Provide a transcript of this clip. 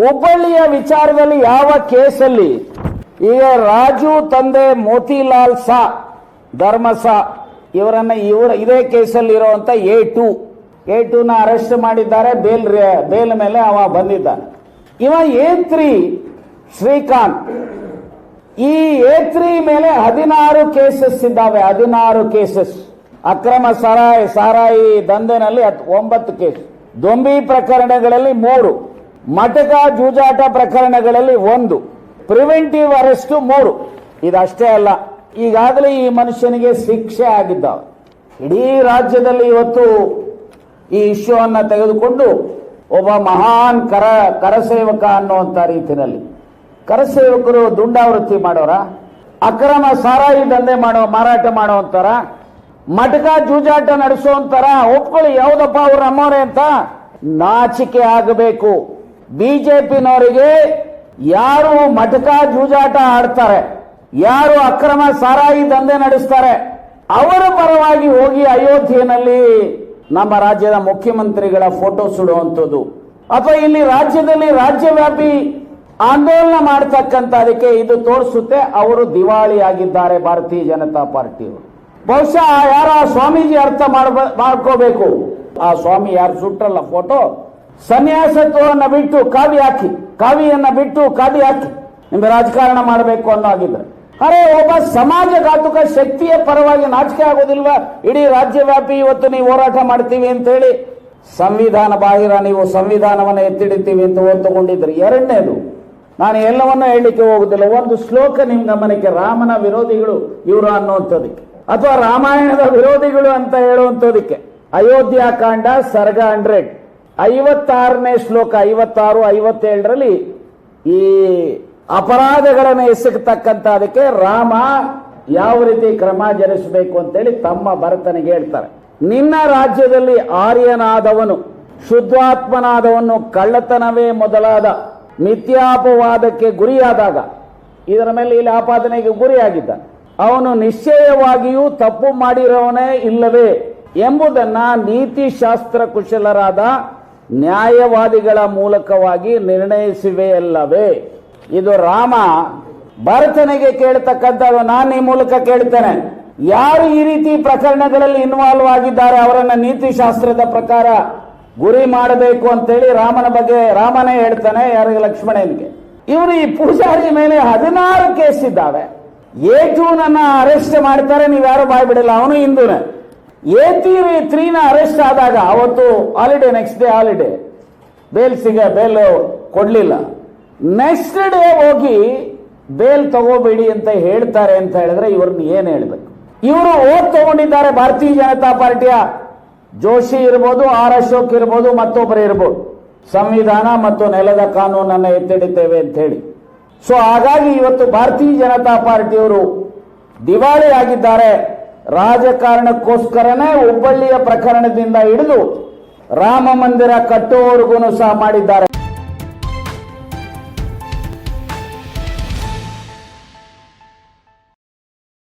ಹುಬ್ಬಳ್ಳಿಯ ವಿಚಾರದಲ್ಲಿ ಯಾವ ಕೇಸಲ್ಲಿ? ಈಗ ರಾಜು, ತಂದೆ ಮೋತಿಲಾಲ್ ಸಾ ಧರ್ಮಸ ಇವರನ್ನ ಇವರ ಇದೇ ಕೇಸಲ್ಲಿ ಇರುವಂತ ಎ ಟು ಎ ಟೂನ ಅರೆಸ್ಟ್ ಮಾಡಿದ್ದಾರೆ, ಬೇಲ್ ಬೇಲ್ ಮೇಲೆ ಅವ ಬಂದಿದ್ದಾನೆ. ಇವ ಎ ತ್ರೀ ಶ್ರೀಕಾಂತ್? ಈ ಎ ತ್ರೀ ಮೇಲೆ ಹದಿನಾರು ಕೇಸಸ್ ಇದ್ದಾವೆ, ಹದಿನಾರು ಕೇಸಸ್. ಅಕ್ರಮ ಸಾರಾಯಿ ಸಾರಾಯಿ ದಂಧೆನಲ್ಲಿ ಒಂಬತ್ತು ಕೇಸ್. ದೊಂಬಿ ಪ್ರಕರಣಗಳಲ್ಲಿ ಮೂರು. ಮಟಕ ಜೂಜಾಟ ಪ್ರಕರಣಗಳಲ್ಲಿ ಒಂದು, ಪ್ರಿವೆಂಟಿವ್ ಅರೆಸ್ಟ್ ಮೂರು. ಇದಷ್ಟೇ ಅಲ್ಲ, ಈಗಾಗಲೇ ಈ ಮನುಷ್ಯನಿಗೆ ಶಿಕ್ಷೆ ಆಗಿದ್ದಾವೆ. ಇಡೀ ರಾಜ್ಯದಲ್ಲಿ ಇವತ್ತು ಈ ಇಶ್ಯೂವನ್ನು ತೆಗೆದುಕೊಂಡು ಒಬ್ಬ ಮಹಾನ್ ಕರ, ಕರಸೇವಕ ಅನ್ನುವಂಥ ರೀತಿಯಲ್ಲಿ. ಕರಸೇವಕರು ದುಂಡಾವೃತ್ತಿ ಮಾಡೋರ, ಅಕ್ರಮ ಸಾರಾಯಿ ದಂಧೆ ಮಾಡೋ, ಮಾರಾಟ ಮಾಡೋಂತಾರ ಮಟಕ ಜೂಜಾಟ ನಡೆಸುವಂತಾರ ಒಪ್ಕೊಳ್ಳಿ, ಯಾವುದಪ್ಪ ಅವ್ರ ನಮ್ಮವ್ರೆ ಅಂತ ನಾಚಿಕೆ ಆಗಬೇಕು. ಬಿಜೆಪಿನವರಿಗೆ ಯಾರು ಮಟಕ ಜೂಜಾಟ ಆಡ್ತಾರೆ, ಯಾರು ಅಕ್ರಮ ಸಾರಾಯಿ ದಂಧೆ ನಡೆಸ್ತಾರೆ, ಅವರ ಪರವಾಗಿ ಹೋಗಿ ಅಯೋಧ್ಯೆಯಲ್ಲಿ ನಮ್ಮ ರಾಜ್ಯದ ಮುಖ್ಯಮಂತ್ರಿಗಳ ಫೋಟೋ ಸುಡುವಂಥದ್ದು. ಅಥವಾ ಇಲ್ಲಿ ರಾಜ್ಯದಲ್ಲಿ ರಾಜ್ಯವ್ಯಾಪಿ ಆಂದೋಲನ ಮಾಡ್ತಕ್ಕಂಥ ಅದಕ್ಕೆ ಇದು ತೋರಿಸುತ್ತೆ, ಅವರು ದಿವಾಳಿ ಆಗಿದ್ದಾರೆ ಭಾರತೀಯ ಜನತಾ ಪಾರ್ಟಿಯವರು. ಬಹುಶಃ ಯಾರ ಸ್ವಾಮೀಜಿ ಅರ್ಥ ಮಾಡ್ಕೋಬೇಕು. ಆ ಸ್ವಾಮಿ ಯಾರು ಸುಟ್ರಲ್ಲ ಫೋಟೋ? ಸನ್ಯಾಸತ್ವವನ್ನ ಬಿಟ್ಟು ಕಾವಿ ಹಾಕಿ, ಕಾವಿಯನ್ನ ಬಿಟ್ಟು ಕಾವಿ ಹಾಕಿ ನಿಮ್ಗೆ ರಾಜಕಾರಣ ಮಾಡಬೇಕು ಅನ್ನೋ ಆಗಿದ್ರೆ ಅರೆ, ಒಬ್ಬ ಸಮಾಜಘಾತುಕ ಶಕ್ತಿಯ ಪರವಾಗಿ ನಾಚಿಕೆ ಆಗೋದಿಲ್ವಾ? ಇಡೀ ರಾಜ್ಯವ್ಯಾಪಿ ಇವತ್ತು ನೀವು ಹೋರಾಟ ಮಾಡ್ತೀವಿ ಅಂತ ಹೇಳಿ ಸಂವಿಧಾನ ಬಾಹಿರ, ನೀವು ಸಂವಿಧಾನವನ್ನು ಎತ್ತಿಡಿತೀವಿ ಅಂತ ಒತ್ತುಕೊಂಡಿದ್ರು ಎರಡನೇದು, ನಾನು ಎಲ್ಲವನ್ನೂ ಹೇಳಲಿಕ್ಕೆ ಹೋಗುದಿಲ್ಲ. ಒಂದು ಶ್ಲೋಕ ನಿಮ್ ಗಮನಕ್ಕೆ, ರಾಮನ ವಿರೋಧಿಗಳು ಇವರು ಅನ್ನುವಂಥದ್ದಕ್ಕೆ ಅಥವಾ ರಾಮಾಯಣದ ವಿರೋಧಿಗಳು ಅಂತ ಹೇಳುವಂಥದ್ದಕ್ಕೆ. ಅಯೋಧ್ಯಾಕಾಂಡ ಸರ್ಗ ಹಂಡ್ರೆಡ್. ಐವತ್ತಾರನೇ ಶ್ಲೋಕ, ಐವತ್ತಾರು, ಐವತ್ತೇಳರಲ್ಲಿ ಈ ಅಪರಾಧಗಳನ್ನು ಎಸಗತಕ್ಕಂಥ ಅದಕ್ಕೆ ರಾಮ ಯಾವ ರೀತಿ ಕ್ರಮ ಜರುಗಿಸಬೇಕು ಅಂತೇಳಿ ತಮ್ಮ ಭರತನಿಗೆ ಹೇಳ್ತಾರೆ. ನಿನ್ನ ರಾಜ್ಯದಲ್ಲಿ ಆರ್ಯನಾದವನು, ಶುದ್ಧಾತ್ಮನಾದವನು ಕಳ್ಳತನವೇ ಮೊದಲಾದ, ಮಿಥ್ಯಾಪವಾದಕ್ಕೆ ಗುರಿಯಾದಾಗ, ಇದರ ಮೇಲೆ ಇಲ್ಲಿ ಆಪಾದನೆಗೆ ಗುರಿಯಾಗಿದ್ದ ಅವನು ನಿಶ್ಚಯವಾಗಿಯೂ ತಪ್ಪು ಮಾಡಿರೋನೇ ಇಲ್ಲವೇ ಎಂಬುದನ್ನ ನೀತಿಶಾಸ್ತ್ರ ಕುಶಲರಾದ ನ್ಯಾಯವಾದಿಗಳ ಮೂಲಕವಾಗಿ ನಿರ್ಣಯಿಸಿವೆಯಲ್ಲವೇ? ಇದು ರಾಮ ಭರತನಿಗೆ ಕೇಳ್ತಕ್ಕಂಥದ್ದು ನಾನು ಈ ಮೂಲಕ ಕೇಳ್ತೇನೆ. ಯಾರು ಈ ರೀತಿ ಪ್ರಕರಣಗಳಲ್ಲಿ ಇನ್ವಾಲ್ವ್ ಆಗಿದ್ದಾರೆ ಅವರನ್ನ ನೀತಿಶಾಸ್ತ್ರದ ಪ್ರಕಾರ ಗುರಿ ಮಾಡಬೇಕು ಅಂತೇಳಿ ರಾಮನ ಬಗ್ಗೆ ರಾಮನೇ ಹೇಳ್ತಾನೆ ಯಾರಿಗೆ ಲಕ್ಷ್ಮಣನಿಗೆ ಇವರು ಈ ಪೂಜಾರಿ ಮೇಲೆ ಹದಿನಾರು ಕೇಸ್ ಇದ್ದಾವೆ. ಏಟು ನನ್ನ ಅರೆಸ್ಟ್ ಮಾಡ್ತಾರೆ ನೀವು ಯಾರು ಬಾಯ್ ಬಿಡಲ್ಲ, ಅವನು ಹಿಂದೂನೇ. ಎ ತ್ರೀನ ಅರೆಸ್ಟ್ ಆದಾಗ ಅವತ್ತು holiday next day holiday bail ಸಿಗ, ಬೇಲ್ ಕೊಡ್ಲಿಲ್ಲ. ನೆಕ್ಸ್ಟ್ ಡೇ ಹೋಗಿ ಬೇಲ್ ತಗೋಬೇಡಿ ಅಂತ ಹೇಳ್ತಾರೆ ಅಂತ ಹೇಳಿದ್ರೆ ಇವ್ರನ್ನ ಏನ್ ಹೇಳ್ಬೇಕು? ಇವರು ಓಟ್ ತಗೊಂಡಿದ್ದಾರೆ ಭಾರತೀಯ ಜನತಾ ಪಾರ್ಟಿಯ. ಜೋಶಿ ಇರ್ಬೋದು, ಆರ್ ಅಶೋಕ್ ಇರ್ಬೋದು ಮತ್ತೊಬ್ಬರು ಇರ್ಬೋದು. ಸಂವಿಧಾನ ಮತ್ತು ನೆಲದ ಕಾನೂನನ್ನು ಎತ್ತಿಡುತ್ತೇವೆ ಅಂತ ಹೇಳಿ. ಸೊ ಹಾಗಾಗಿ ಇವತ್ತು ಭಾರತೀಯ ಜನತಾ ಪಾರ್ಟಿಯವರು ದಿವಾಳಿ ಆಗಿದ್ದಾರೆ ರಾಜಕಾರಣಕ್ಕೋಸ್ಕರನೇ ಹುಬ್ಬಳ್ಳಿಯ ಪ್ರಕರಣದಿಂದ ಹಿಡಿದು ರಾಮ ಮಂದಿರ ಕಟ್ಟುವವರೆಗೂ ಸಹ ಮಾಡಿದ್ದಾರೆ.